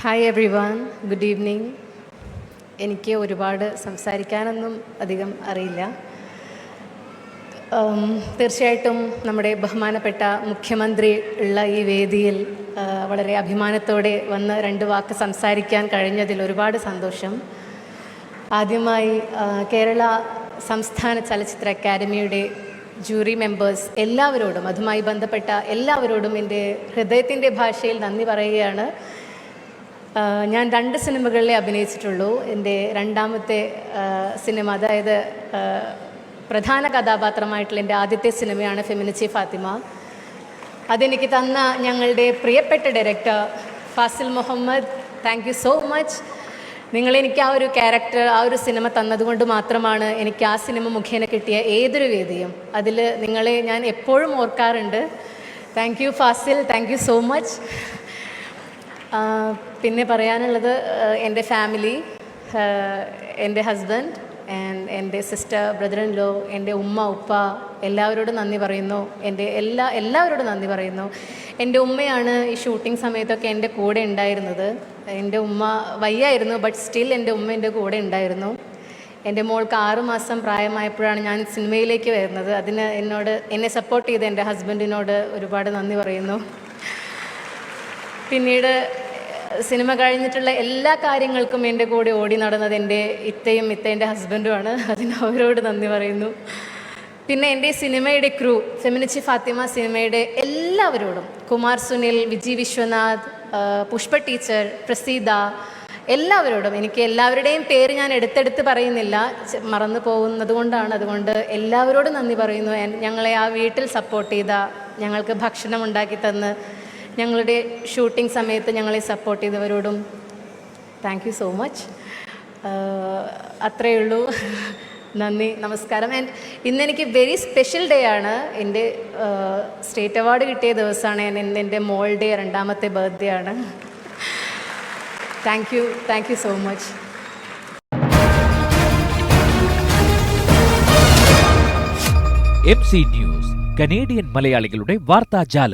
Hi everyone good evening എനിക്ക് ഒരുപാട് സംസാരിക്കാനൊന്നും അധികം അറിയില്ല. തീർച്ചയായിട്ടും നമ്മുടെ ബഹുമാനപ്പെട്ട മുഖ്യമന്ത്രി ഉള്ള ഈ വേദിയിൽ വളരെ അഭിമാനത്തോടെ വന്ന് രണ്ട് വാക്ക് സംസാരിക്കാൻ കഴിഞ്ഞതിൽ ഒരുപാട് സന്തോഷം. ആദ്യമായി കേരള സംസ്ഥാന ചലച്ചിത്ര അക്കാദമിയുടെ ജൂറി മെമ്പേഴ്സ് എല്ലാവരോടും അതുമായി ബന്ധപ്പെട്ട എല്ലാവരോടും എന്റെ ഹൃദയത്തിന്റെ ഭാഷയിൽ നന്ദി പറയുകയാണ്. ഞാൻ രണ്ട് സിനിമകളിലെ അഭിനയിച്ചിട്ടുള്ളൂ. എന്റെ രണ്ടാമത്തെ സിനിമ അതായത് പ്രധാന കഥാപാത്രമായിട്ടുള്ള എന്റെ ആദ്യത്തെ സിനിമയാണ് ഫെമിനിച്ചി ഫാത്തിമ. അതെനിക്ക് തന്ന ഞങ്ങളുടെ പ്രിയപ്പെട്ട director Fasil Muhammad. Thank you so much നിങ്ങളെനിക്ക് ആ ഒരു ക്യാരക്ടർ ആ ഒരു സിനിമ തന്നതുകൊണ്ട് മാത്രമാണ് എനിക്ക് ആ സിനിമ മുഖേന കിട്ടിയ ഏതൊരു വേദിയും. അതിൽ നിങ്ങളെ ഞാൻ എപ്പോഴും ഓർക്കാറുണ്ട്. Thank you Fasil. Thank you so much പിന്നെ പറയാനുള്ളത് എന്റെ ഫാമിലി എന്റെ ഹസ്ബൻഡ് ആൻഡ് എന്റെ സിസ്റ്റർ ബ്രദർ ഇൻ ലോ എന്റെ ഉമ്മ ഉപ്പ എല്ലാവരോടും നന്ദി പറയുന്നു. എന്റെ എല്ലാ എല്ലാവരോടും നന്ദി പറയുന്നു. എന്റെ ഉമ്മയാണ് ഈ ഷൂട്ടിംഗ് സമയത്തൊക്കെ എന്റെ കൂടെ ഉണ്ടായിരുന്നത്. എന്റെ ഉമ്മ വയ്യായിരുന്നു ബട്ട് സ്റ്റിൽ എന്റെ ഉമ്മ എന്റെ കൂടെ ഉണ്ടായിരുന്നു. എന്റെ മോൾക്ക് ആറുമാസം പ്രായമായപ്പോഴാണ് ഞാൻ സിനിമയിലേക്ക് വരുന്നത്. അതിന് എന്നോട് എന്നെ സപ്പോർട്ട് ചെയ്ത എന്റെ ഹസ്ബൻഡിനോട് ഒരുപാട് നന്ദി പറയുന്നു. പിന്നീട് സിനിമ കഴിഞ്ഞിട്ടുള്ള എല്ലാ കാര്യങ്ങൾക്കും എന്റെ കൂടെ ഓടി നടന്നത് എന്റെ ഇത്തയും ഇത്തേന്റെ ഹസ്ബൻഡുമാണ്. അതിന് അവരോട് നന്ദി പറയുന്നു. പിന്നെ എന്റെ സിനിമയുടെ ക്രൂ ഫെമിനിച്ചി ഫാത്തിമ സിനിമയുടെ എല്ലാവരോടും കുമാർ സുനിൽ വിജി വിശ്വനാഥ് പുഷ്പ ടീച്ചർ പ്രസീത എല്ലാവരോടും എനിക്ക് എല്ലാവരുടെയും പേര് ഞാൻ എടുത്തെടുത്ത് പറയുന്നില്ല. മറന്നു പോകുന്നത് കൊണ്ടാണ്. അതുകൊണ്ട് എല്ലാവരോടും നന്ദി പറയുന്നു. ഞങ്ങളെ ആ വീട്ടിൽ സപ്പോർട്ട് ചെയ്ത ഞങ്ങൾക്ക് ഭക്ഷണം ഉണ്ടാക്കി തന്ന് ഞങ്ങളുടെ ഷൂട്ടിംഗ് സമയത്ത് ഞങ്ങളെ സപ്പോർട്ട് ചെയ്തവരോടും താങ്ക് യു സോ മച്ച് അത്രയേ ഉള്ളൂ. നന്ദി നമസ്കാരം. ആൻഡ് ഇന്ന് എനിക്ക് വെരി സ്പെഷ്യൽ ഡേ ആണ്. എന്റെ സ്റ്റേറ്റ് അവാർഡ് കിട്ടിയ ദിവസമാണ്. ഞാൻ ഇന്ന് എന്റെ മോളുടെ രണ്ടാമത്തെ ബർത്ത്ഡേ ആണ്. Thank you thank you so much M C news Canadian മലയാളികളുടെ വാർത്താജാലകം.